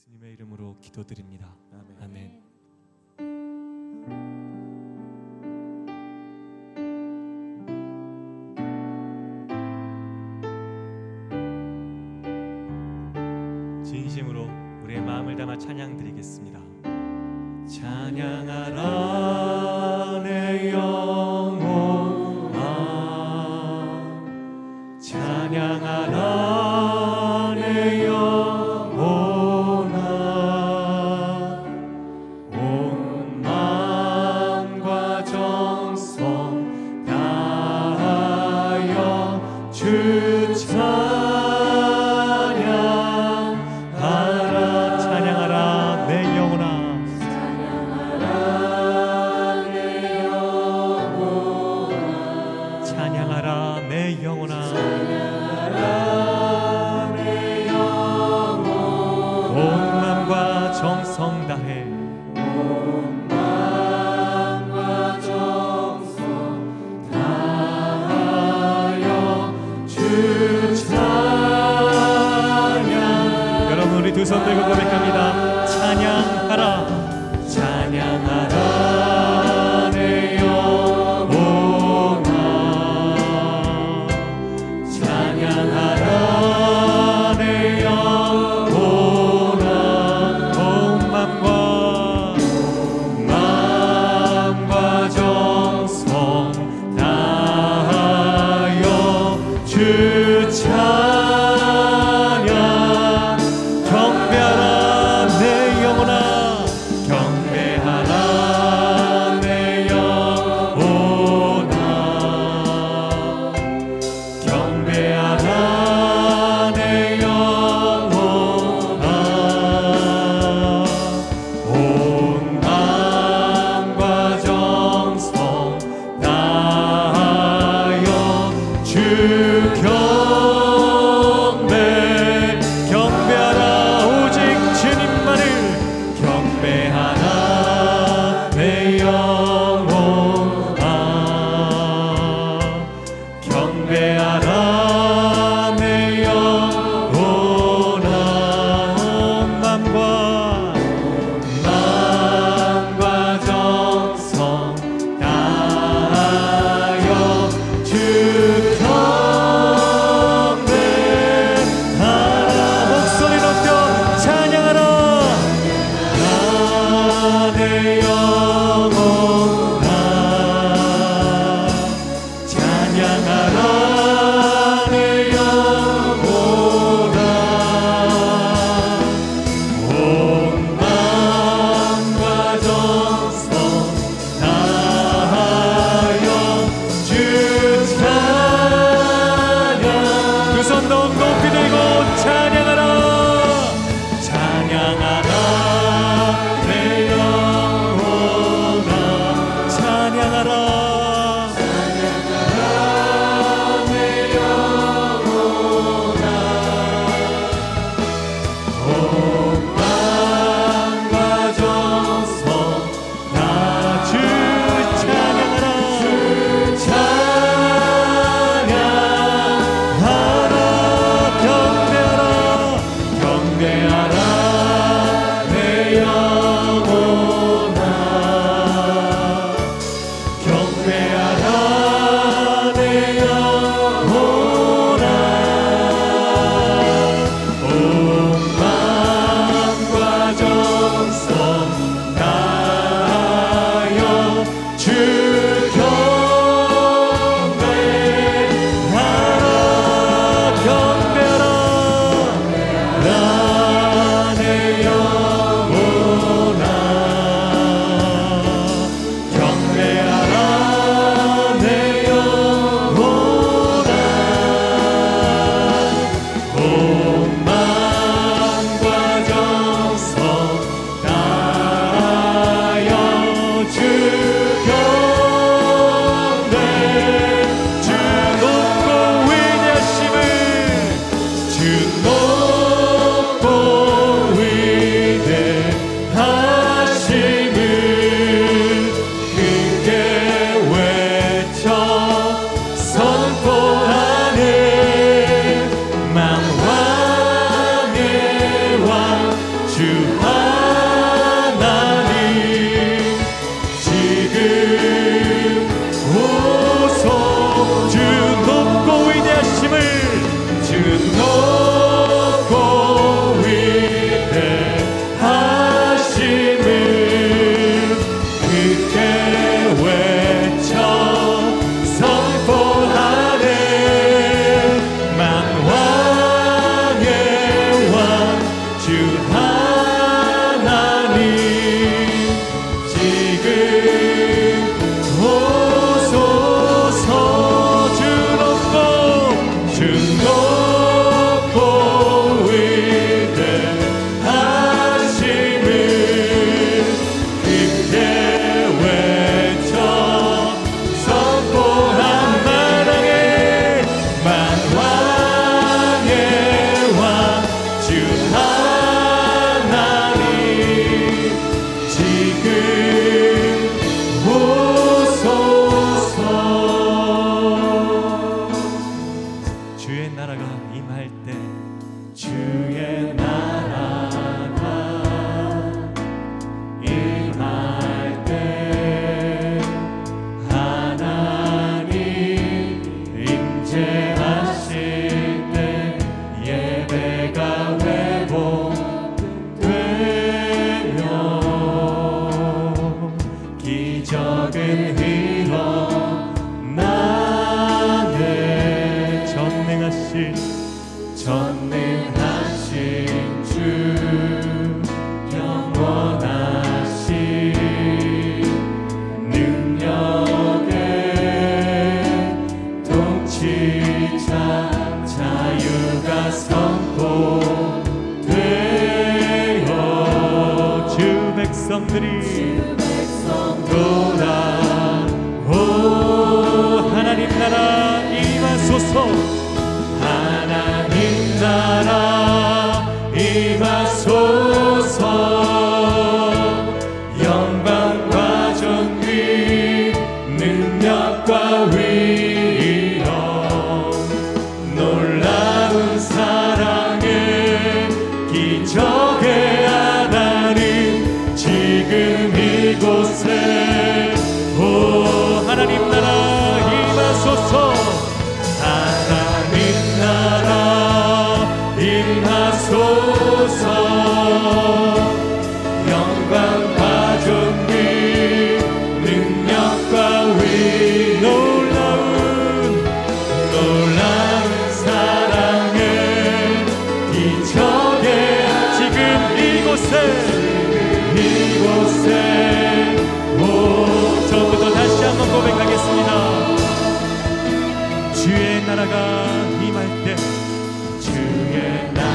예수님의 이름으로 기도드립니다. 아멘. 아멘. 진심으로 우리의 마음을 담아 찬양 드리겠습니다. 찬양하라. 그 참. você. 주의 나라가 임할 때 주의 나라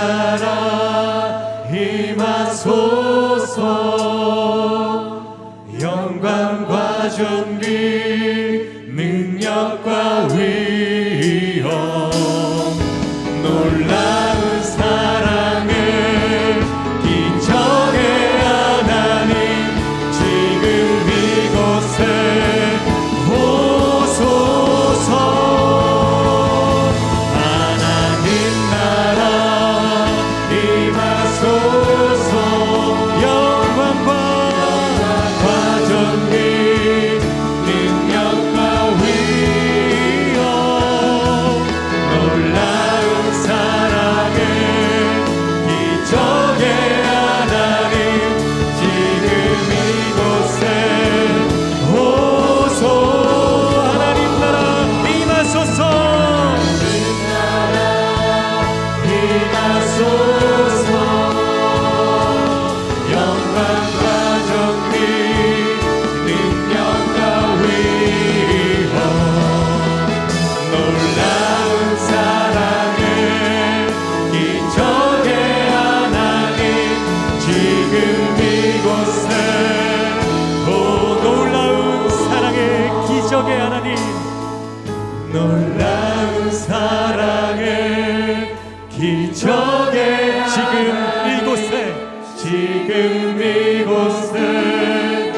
나라 임하소서. 영광과 존 놀라운 사랑을 기적의 지금 이곳에 지금 이곳에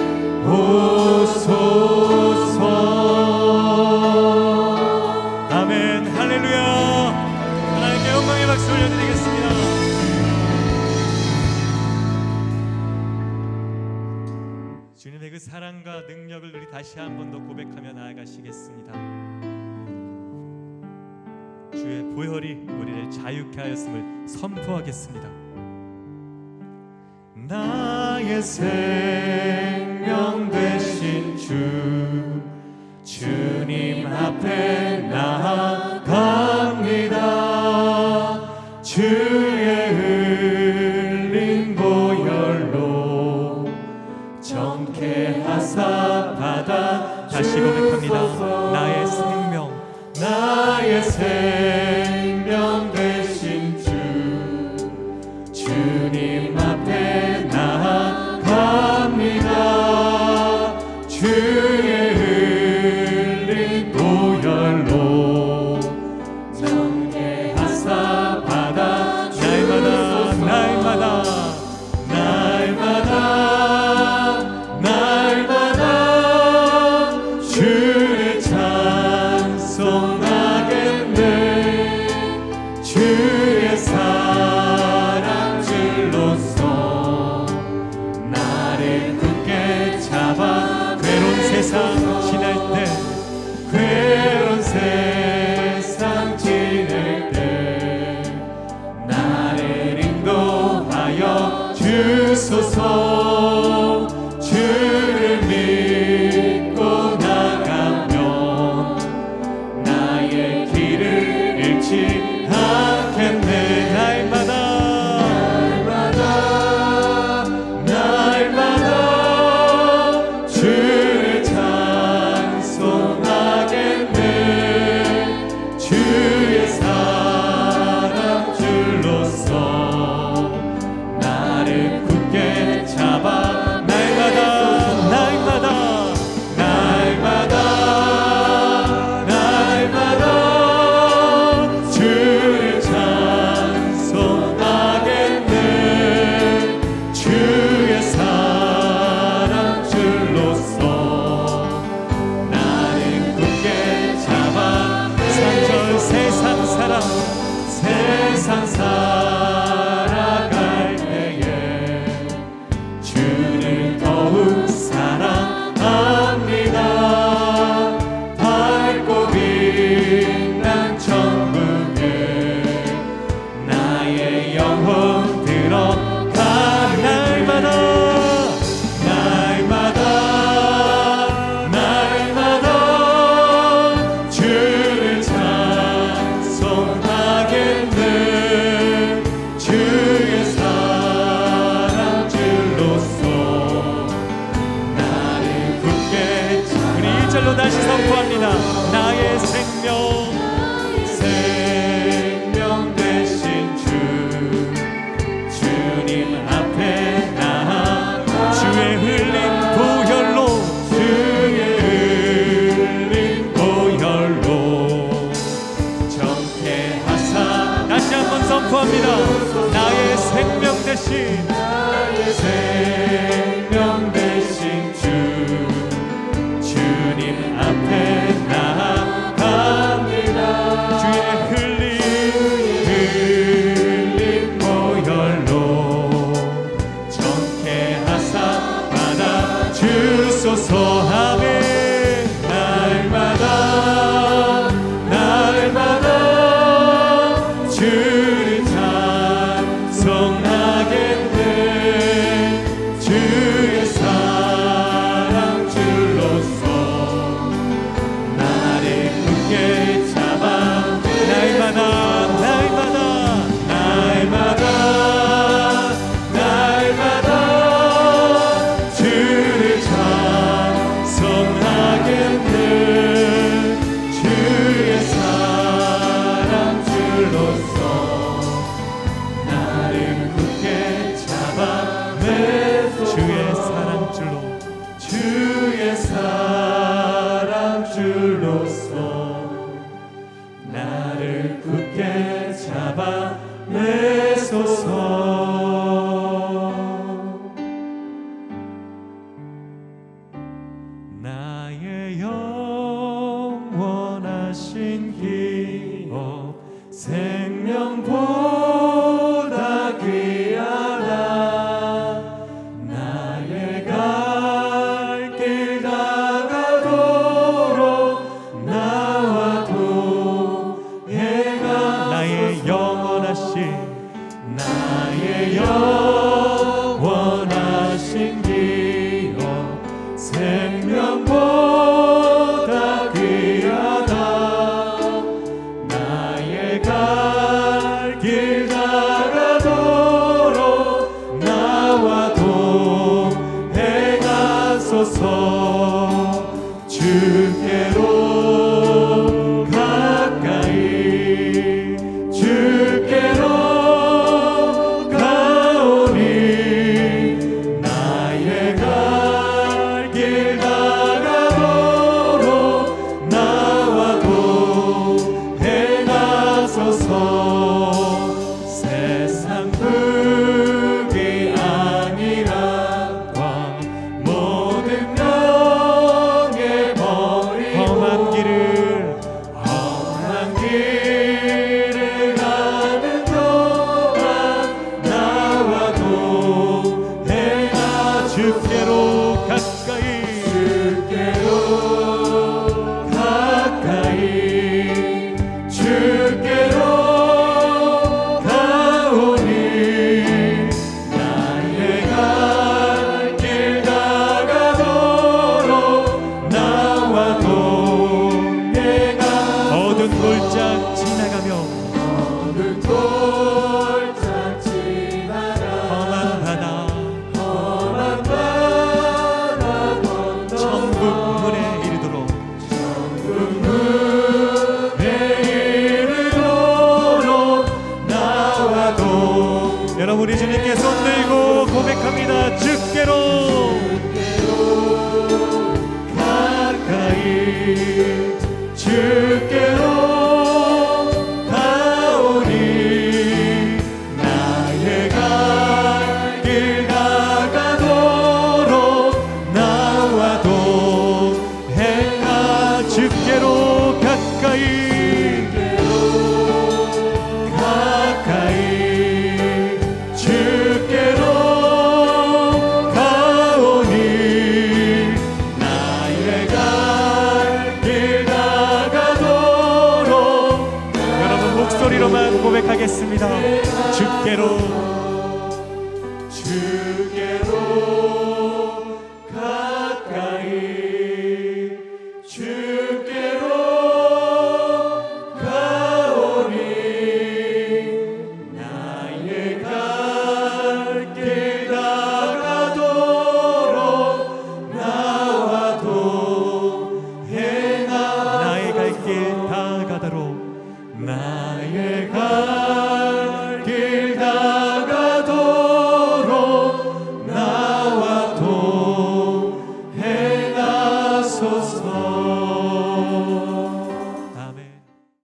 오소서. 아멘. 할렐루야. 하나님께 영광의 박수 올려드리겠습니다. 주님의 그 사랑과 능력을 우리 다시 한 번 더 고백하며 나아가시겠습니다. 주의 보혈이 우리를 자유케 하였음을 선포하겠습니다. 나의 새 绝 가 Senhor.